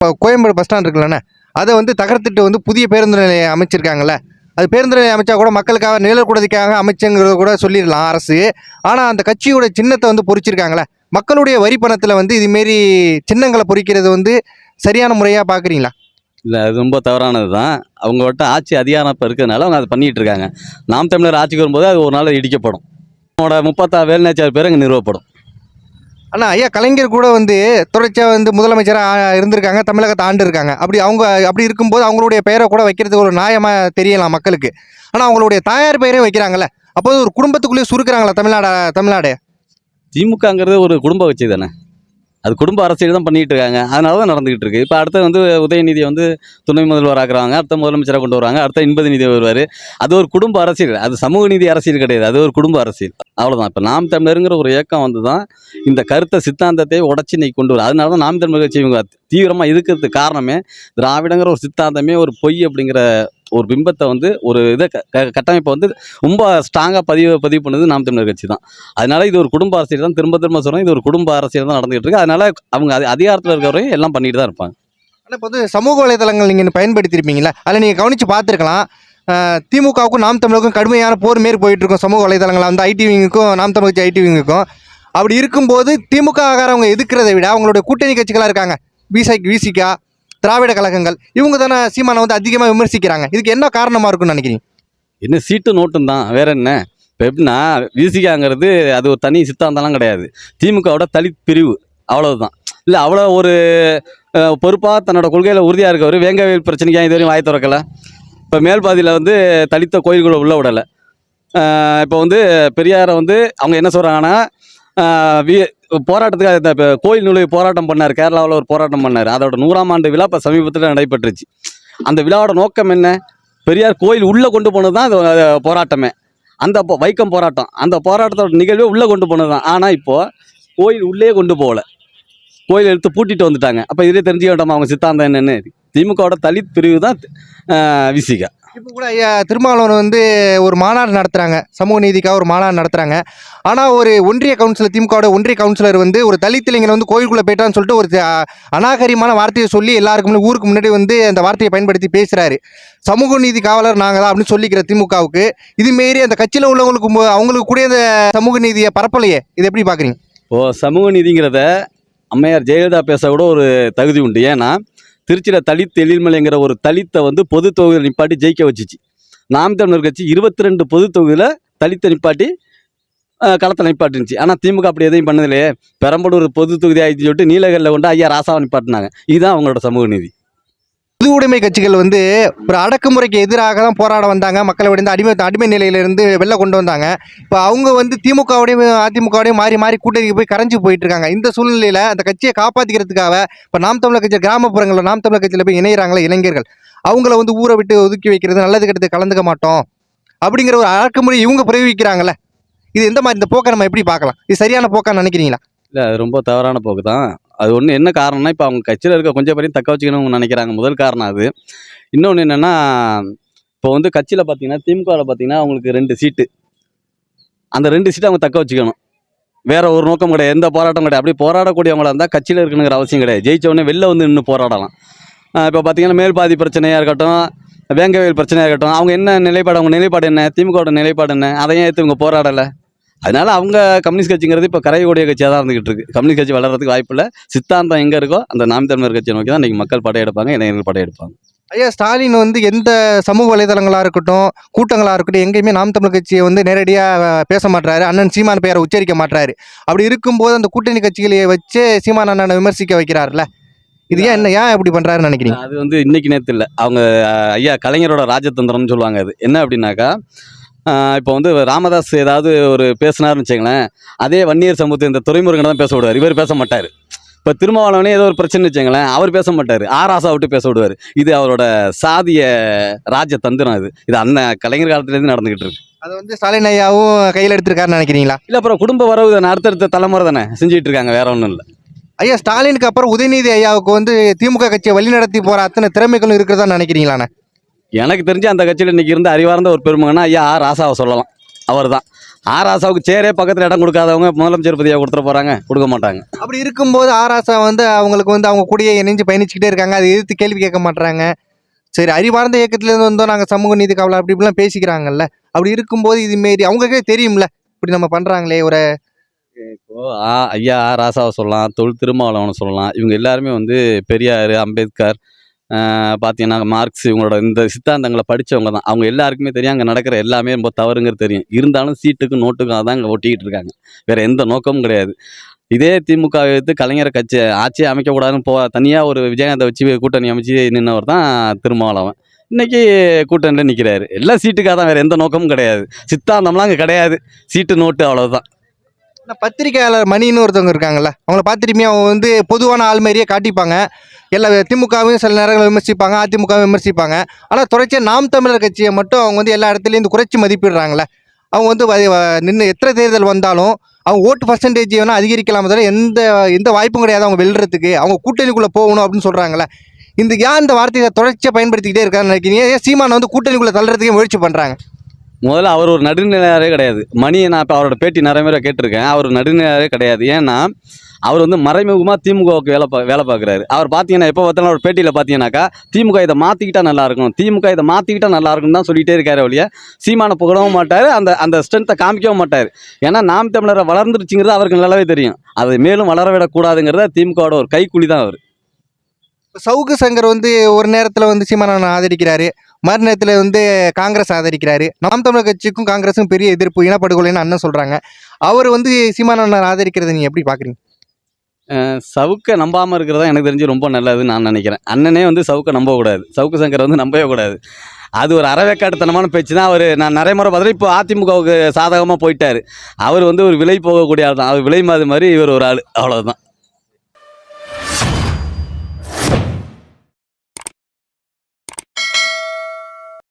இப்போ Koyambedu bus stand இருக்குல்லண்ணே அதை வந்து தகர்த்துட்டு வந்து புதிய பேருந்து நிலையம் அமைச்சிருக்காங்கல்ல. அது பேருந்து நிலையம் அமைச்சா கூட மக்களுக்காக நிழற்கூடதுக்காக அமைச்சுங்கிறத கூட சொல்லிடலாம் அரசு. ஆனால் அந்த கட்சியோட சின்னத்தை வந்து பொறிச்சிருக்காங்களே மக்களுடைய வரி பணத்தில் வந்து இதுமாரி சின்னங்களை பொறிக்கிறது வந்து சரியான முறையாக பார்க்குறீங்களா இல்லை அது ரொம்ப தவறானது தான் அவங்கள்ட்ட ஆட்சி அதிகாரம் இப்போ இருக்கிறதுனால அவங்க அதை பண்ணிகிட்டு இருக்காங்க. நாம் தமிழர் ஆட்சிக்கு வரும்போது அது ஒரு நாள் இடிக்கப்படும். அவனோட முப்பத்தாறு வேலுநாச்சியார் பேர் அங்கே நிறுவப்படும். அண்ணா ஐயா கலைஞர் கூட வந்து தொடர்ச்சியாக வந்து முதலமைச்சராக இருந்திருக்காங்க தமிழகத்தை ஆண்டு இருக்காங்க அப்படி அவங்க அப்படி இருக்கும்போது அவங்களுடைய பெயரை கூட வைக்கிறதுக்கு ஒரு நியாயமாக தெரியலாம் மக்களுக்கு. ஆனால் அவங்களுடைய தாயார் பெயரே வைக்கிறாங்கல்ல அப்போது ஒரு குடும்பத்துக்குள்ளேயே சுருக்கிறாங்களா தமிழ்நாடு தமிழ்நாடு? திமுகங்கிறது ஒரு குடும்ப வச்சு தானே? அது குடும்ப அரசியல் தான் பண்ணிட்டு இருக்காங்க. அதனால தான் நடந்துகிட்டு இருக்கு. இப்போ அடுத்து வந்து உதயநிதியை வந்து துணை முதல்வர் ஆக்குறாங்க. அடுத்த முதலமைச்சராக கொண்டு வராங்க அடுத்த இன்பது நிதி வருவார். அது ஒரு குடும்ப அரசியல். அது சமூக நீதி அரசியல் கிடையாது. அது ஒரு குடும்ப அரசியல். அவ்வளோதான் இப்போ நாம் தமிழருங்கிற ஒரு இயக்கம் வந்து தான் இந்த கருத்தை சித்தாந்தத்தை உடச்சி இன்னைக்கு கொண்டு வரும் அதனால தான் நாம் தமிழர் கட்சி இவங்க தீவிரமாக இருக்கிறதுக்கு காரணமே திராவிடங்கிற ஒரு சித்தாந்தமே ஒரு பொய் அப்படிங்கிற ஒரு பிம்பத்தை வந்து ஒரு இதை க- கட்டமைப்பை வந்து ரொம்ப ஸ்ட்ராங்காக பதிவு பதிவு பண்ணது நாம் தமிழர் கட்சி தான். அதனால இது ஒரு குடும்ப அரசியல் தான். திரும்ப திரும்ப சொல்கிறோம் இது ஒரு குடும்ப அரசியல் தான் நடந்துகிட்டு இருக்கு. அதனால அவங்க அதிகாரத்தில் இருக்கிறவரையும் எல்லாம் பண்ணிட்டு தான் இருப்பாங்க. ஆனால் இப்போ வந்து சமூக வலைதளங்கள் நீங்கள் பயன்படுத்தியிருப்பீங்களா அதில் நீங்கள் கவனித்து பார்த்துருக்கலாம். திமுகவுக்கும் நாம் தமிழுக்கும் கடுமையான போர் மாரி போயிட்டு இருக்கும் சமூக வலைதளங்கள் அந்த ஐடி விங்குக்கும் நாம் தமிழ் கட்சி ஐடி விங்குக்கும் அப்படி இருக்கும்போது திமுக ஆகாரவங்க எதுக்குறதை விட அவங்களுடைய கூட்டணி கட்சிகளாக இருக்காங்க. பிசைக்கு விசிகா திராவிட கழகங்கள் இவங்க தானே சீமானை வந்து அதிகமாக விமர்சிக்கிறாங்க. இதுக்கு என்ன காரணமாக இருக்கும்னு நினைக்கிறீங்க? என்ன சீட்டு நோட்டும் தான் வேற என்ன? இப்போ எப்படின்னா விசிகாங்கிறது அது ஒரு தனி சித்தாந்தம்லாம் கிடையாது. திமுகவோட தலித் பிரிவு அவ்வளவுதான். இல்லை அவ்வளோ ஒரு பொறுப்பாக தன்னோட கொள்கையில் உறுதியாக இருக்கவர் வேங்கவேல் பிரச்சனைக்கு இது வரையும் வாய் திறக்கலை? இப்போ மேல்பாதியில் வந்து தலித்த கோயில்களை உள்ள விடலை. இப்போ வந்து பெரியாரை வந்து அவங்க என்ன சொல்கிறாங்கன்னா போராட்டத்துக்கு இப்போ கோயில் நுழைவு போராட்டம் பண்ணார் கேரளாவில் ஒரு போராட்டம் பண்ணார். அதோட நூறாம் ஆண்டு விழா இப்போ சமீபத்தில் நடைபெற்றுச்சு. அந்த விழாவோட நோக்கம் என்ன? பெரியார் கோயில் உள்ளே கொண்டு போனது தான் அது போராட்டமே. அந்த வைக்கம் போராட்டம். அந்த போராட்டத்தோட நிகழ்வே உள்ளே கொண்டு போனது தான் ஆனால் இப்போது கோயில் உள்ளே கொண்டு போகல. கோயில் எடுத்து பூட்டிட்டு வந்துட்டாங்க. அப்போ இதே தெரிஞ்சுக்க வேண்டாமா அவங்க சித்தாந்தம் என்னன்னு? திமுகவோட தலித் பிரிவு தான் விசிகா. இப்போ கூட ஐயா திருமாவளவன் வந்து ஒரு மாநாடு நடத்துகிறாங்க சமூக நீதிக்காக ஒரு மாநாடு நடத்துகிறாங்க ஆனால் ஒரு ஒன்றிய கவுன்சிலர் திமுகவோட ஒன்றிய கவுன்சிலர் வந்து ஒரு தலித் இளைஞர் வந்து கோயிலுக்குள்ளே போயிட்டான்னு சொல்லிட்டு ஒரு அநாகரியமான வார்த்தையை சொல்லி எல்லாருக்கும் ஊருக்கு முன்னாடி வந்து அந்த வார்த்தையை பயன்படுத்தி பேசுகிறாரு சமூக நீதி காவலர் நாங்கள் தான் அப்படின்னு சொல்லிக்கிற திமுகவுக்கு இதுமாரி அந்த கட்சியில் உள்ளவங்களுக்கு அவங்களுக்கு கூட இந்த சமூக நீதியை பரப்பலையே. இது எப்படி பார்க்குறீங்க ஓ சமூக நீதிங்கிறத அம்மையார் ஜெயலலிதா பேச கூட ஒரு தகுதி உண்டு. ஏன்னா திருச்சியில் தலித் எழில்மலைங்கிற ஒரு தலித்தை வந்து பொது தொகுதியில் நிப்பாட்டி ஜெயிக்க வச்சுச்சு. நாம் தமிழர் கட்சி இருபத்தி ரெண்டு பொது தொகுதியில் தலித்தை நிப்பாட்டி அஹ், களத்தில் நிப்பாட்டிருந்துச்சு. ஆனால் திமுக அப்படி எதையும் பண்ணதில்லையே. பெரம்பலூர் பொது தொகுதி ஆயிடுச்சு சொல்லிட்டு நீலகரில் கொண்டு ஐயா ராசாவை நிப்பாட்டினாங்க. இதுதான் அவங்களோட சமூக நீதி. பொது உடைமை கட்சிகள் வந்து ஒரு அடக்குமுறைக்கு எதிராக தான் போராட வந்தாங்க. மக்களை வந்து அடிமை அடிமை நிலையிலிருந்து வெளில கொண்டு வந்தாங்க. இப்போ அவங்க வந்து திமுகவோடையும் அதிமுகவோடையும் மாறி மாறி கூட்டணிக்கு போய் கரைஞ்சு போயிட்டு இருக்காங்க இந்த சூழ்நிலையில் அந்த கட்சியை காப்பாற்றிக்கிறதுக்காக இப்போ நாம் தமிழர் கட்சி கிராமப்புறங்களில் நாம் தமிழர் கட்சியில் போய் இணையிறாங்களே இளைஞர்கள். அவங்கள வந்து ஊரை விட்டு ஒதுக்கி வைக்கிறது நல்லது கெட்டது கலந்துக்க மாட்டோம். அப்படிங்கிற ஒரு அடக்குமுறை இவங்க பிரயோகிக்கிறாங்களே இது எந்த மாதிரி இந்த போக்கை நம்ம எப்படி பார்க்கலாம்? இது சரியான போக்கான்னு நினைக்கிறீங்களா? இல்லை ரொம்ப தவறான போக்கு தான் அது ஒன்று என்ன காரணம்னா இப்போ அவங்க கட்சியில் இருக்க கொஞ்சம் பேரையும் தக்க வச்சுக்கணும்னு நினைக்கிறாங்க. முதல் காரணம் அது. இன்னொன்று என்னென்னா இப்போ வந்து கட்சியில் பார்த்தீங்கன்னா திமுகவில் பார்த்தீங்கன்னா அவங்களுக்கு ரெண்டு சீட்டு. அந்த ரெண்டு சீட்டை அவங்க தக்க வச்சுக்கணும். வேற ஒரு நோக்கம் கிடையாது. எந்த போராட்டம் கிடையாது. அப்படி போராடக்கூடியவங்களாக இருந்தால் கட்சியில் இருக்கணுங்கிற அவசியம் கிடையாது. ஜெயிச்ச உடனே வெளில வந்து நின்று போராடலாம். இப்போ பார்த்தீங்கன்னா மேல்பாதி பிரச்சனையாக இருக்கட்டும் வேங்கவேல் பிரச்சனையாக இருக்கட்டும் அவங்க என்ன நிலைப்பாடு அவங்க நிலைப்பாடு என்ன? திமுகவோட நிலைப்பாடு என்ன? அதையும் ஏற்று இவங்க போராடலை. அதனால அவங்க கம்யூனிஸ்ட் கட்சிங்கிறது இப்போ கரையக்கூடிய கட்சியாக தான் இருந்துகிட்டு இருக்கு. கம்யூனிஸ்ட் கட்சி வளர்றதுக்கு வாய்ப்பு இல்லை. சித்தாந்தம் எங்கே இருக்கோ அந்த நாம் தமிழர் கட்சியை நோக்கி தான் இன்றைக்கி மக்கள் படையெடுப்பாங்க இளைஞர்கள் படையெடுப்பாங்க ஐயா ஸ்டாலின் வந்து எந்த சமூக வலைதளங்களாக இருக்கட்டும் கூட்டங்களாக இருக்கட்டும் எங்கேயுமே நாம் தமிழ் கட்சியை வந்து நேரடியாக பேச மாட்றாரு. அண்ணன் சீமான் பெயரை உச்சரிக்க மாட்றாரு. அப்படி இருக்கும்போது அந்த கூட்டணி கட்சிகளை வச்சு சீமான் அண்ணனை விமர்சிக்க வைக்கிறாருல்ல? இது ஏன் என்ன ஏன் இப்படி பண்ணுறாருன்னு நினைக்கிறீங்க? அது வந்து இன்னைக்கு நேற்று இல்லை. அவங்க ஐயா கலைஞரோட ராஜதந்திரம்னு சொல்லுவாங்க அது. என்ன அப்படின்னாக்கா இப்போ வந்து ராமதாஸ் ஏதாவது ஒரு பேசினாருன்னு வச்சுங்களேன் அதே வன்னியர் சமூகத்தை இந்த துறைமுருகனை தான் பேச விடுவார். இவர் பேச மாட்டார். இப்போ திருமாவளவனே ஏதோ ஒரு பிரச்சனை வச்சுங்களேன் அவர் பேச மாட்டார். ஆராசா விட்டு பேச விடுவார். இது அவரோட சாதிய ராஜ தந்திரம் இது. இது அந்த கலைஞர் காலத்துலேருந்து நடந்துகிட்டு இருக்கு. அதை வந்து ஸ்டாலின் ஐயாவும் கையில் எடுத்திருக்காருன்னு நினைக்கிறீங்களா? இல்லை அப்புறம் குடும்ப வரவு தானே அடுத்தடுத்த தலைமுறை தானே செஞ்சுட்டு இருக்காங்க வேற ஒன்றும் இல்லை. ஐயா ஸ்டாலினுக்கு அப்புறம் உதயநிதி ஐயாவுக்கு வந்து திமுக கட்சியை வழிநடத்தி போகிற அத்தனை திறமைகளும் இருக்கிறதா நினைக்கிறீங்களாண்ணே? எனக்கு தெரிஞ்சு அந்த கட்சியில் இன்னைக்கு இருந்து அறிவார்ந்த ஒரு பெருமகனா ஐயா ஆர் ராசாவை சொல்லலாம். அவர் தான் ஆராசாவுக்கு சேரே பக்கத்தில் இடம் கொடுக்காதவங்க முதலமைச்சர் பதவியாக கொடுத்துட போகிறாங்க கொடுக்க மாட்டாங்க. அப்படி இருக்கும்போது ஆராசா வந்து அவங்களுக்கு வந்து அவங்க கூடயே இணைஞ்சு பயணிச்சுக்கிட்டே இருக்காங்க. அதை எதிர்த்து கேள்வி கேட்க மாட்றாங்க. சரி அறிவார்ந்த இயக்கத்துலேருந்து வந்தோம் நாங்கள் சமூக நீதி காவலர் அப்படி இப்படிலாம் பேசிக்கிறாங்கல்ல. அப்படி இருக்கும்போது இது மாரி அவங்களுக்கே தெரியும்ல இப்படி நம்ம பண்ணுறாங்களே ஒரு இப்போ ஆ ஐயா ஆ ராசாவை சொல்லலாம் தொல் திருமாவளவனை சொல்லலாம். இவங்க எல்லாருமே வந்து பெரியார் அம்பேத்கர் பார்த்தீங்கன்னா மார்க்ஸ் இவங்களோட இந்த சித்தாந்தங்களை படித்தவங்க தான். அவங்க எல்லாருக்குமே தெரியும் அங்கே நடக்கிற எல்லாமே ரொம்ப தவறுங்கிறது தெரியும். இருந்தாலும் சீட்டுக்கும் நோட்டுக்கும் அதான் அங்கே ஒட்டிக்கிட்டு இருக்காங்க. வேறு எந்த நோக்கமும் கிடையாது. இதே திமுக எடுத்து கலைஞர் கட்சி ஆட்சியை அமைக்கக்கூடாதுன்னு போ தனியாக ஒரு விஜயகாந்தை வச்சு கூட்டணி அமைச்சு நின்றவர் தான் திருமாவளவன். இன்னைக்கு கூட்டணியில் நிற்கிறாரு எல்லாம் சீட்டுக்காக தான் வேறு எந்த நோக்கமும் கிடையாது. சித்தாந்தம்லாம் அங்கே கிடையாது. சீட்டு நோட்டு அவ்வளோதான் பத்திரிகையாளர் பத்திரிக்கையாளர் மணின்னு ஒருத்தவங்க இருக்காங்கல்ல அவங்கள பார்த்துட்டுமே அவங்க வந்து பொதுவான ஆள் மாதிரியே காட்டிப்பாங்க. எல்லா திமுகவையும் சில நேரங்களில் விமர்சிப்பாங்க அதிமுகவும் விமர்சிப்பாங்க. ஆனால் தொடர்ச்சியாக நாம் தமிழர் கட்சியை மட்டும் அவங்க வந்து எல்லா இடத்துலையும் குறைச்சி மதிப்பிடுறாங்களே அவங்க வந்து நின்று எத்தனை தேர்தல் வந்தாலும் அவங்க ஓட்டு பர்சன்டேஜ் வேணால் அதிகரிக்கலாமே தவிர எந்த எந்த வாய்ப்பும் கிடையாது அவங்க வெல்றதுக்கு. அவங்க கூட்டணிக்குள்ளே போகணும் அப்படின்னு சொல்கிறாங்களே இந்த ஏன் இந்த வார்த்தையை தொடர்ச்சியாக பயன்படுத்திக்கிட்டே இருக்காங்கன்னு நினைக்கிறீங்க? ஏன் சீமானை வந்து கூட்டணிக்குள்ளே தள்ளுறதுக்கே முயற்சி பண்ணுறாங்க முதல்ல அவர் ஒரு நடுநிலையாரே கிடையாது. மணியை நான் இப்போ அவரோட பேட்டி நிறைய முறை கேட்டிருக்கேன். அவர் நடுநிலையாரே கிடையாது. ஏன்னா அவர் வந்து மறைமுகமாக திமுகவுக்கு வேலை பா வேலை பார்க்குறாரு. அவர் பார்த்தீங்கன்னா எப்போ பார்த்தாலும் அவர் பேட்டியில் பார்த்தீங்கன்னாக்கா திமுக இதை மாற்றிக்கிட்டா நல்லா இருக்கும் திமுக இதை மாற்றிக்கிட்டா நல்லா தான் சொல்லிகிட்டே இருக்காரு வழியா சீமான புகழவும் மாட்டார். அந்த அந்த ஸ்ட்ரென்த்தை காமிக்கவும் மாட்டார். ஏன்னா நாம் தமிழரை வளர்ந்துருச்சுங்கிறது அவருக்கு நல்லாவே தெரியும். அதை மேலும் வளர விடக்கூடாதுங்கிறத திமுகவோட ஒரு கைக்குழி தான் அவர். சவுக்கு சங்கர் வந்து ஒரு நேரத்தில் வந்து சீமானன் ஆதரிக்கிறாரு. மறு நேரத்தில் வந்து காங்கிரஸ் ஆதரிக்கிறாரு. நாம் தமிழர் கட்சிக்கும் காங்கிரஸுக்கும் பெரிய எதிர்ப்பு இனப்படுகொலைன்னு அண்ணன் சொல்கிறாங்க அவர் வந்து சீமானன் ஆதரிக்கிறத நீங்கள் எப்படி பார்க்குறீங்க சவுக்கை நம்பாமல் இருக்கிறது தான் எனக்கு தெரிஞ்சு ரொம்ப நல்லதுன்னு நான் நினைக்கிறேன். அண்ணனே வந்து சவுக்கை நம்பக்கூடாது சவுக்கு சங்கரை வந்து நம்பவே கூடாது. அது ஒரு அறவேக்காட்டுத்தனமான பேச்சு தான். அவர் நான் நிறைய முறை பார்த்துட்டு இப்போ அதிமுகவுக்கு சாதகமாக போயிட்டார். அவர் வந்து ஒரு விலை போகக்கூடிய ஆள் தான். அவர் விலை மாதிரி மாதிரி இவர் ஒரு ஆள். அவ்வளோதான்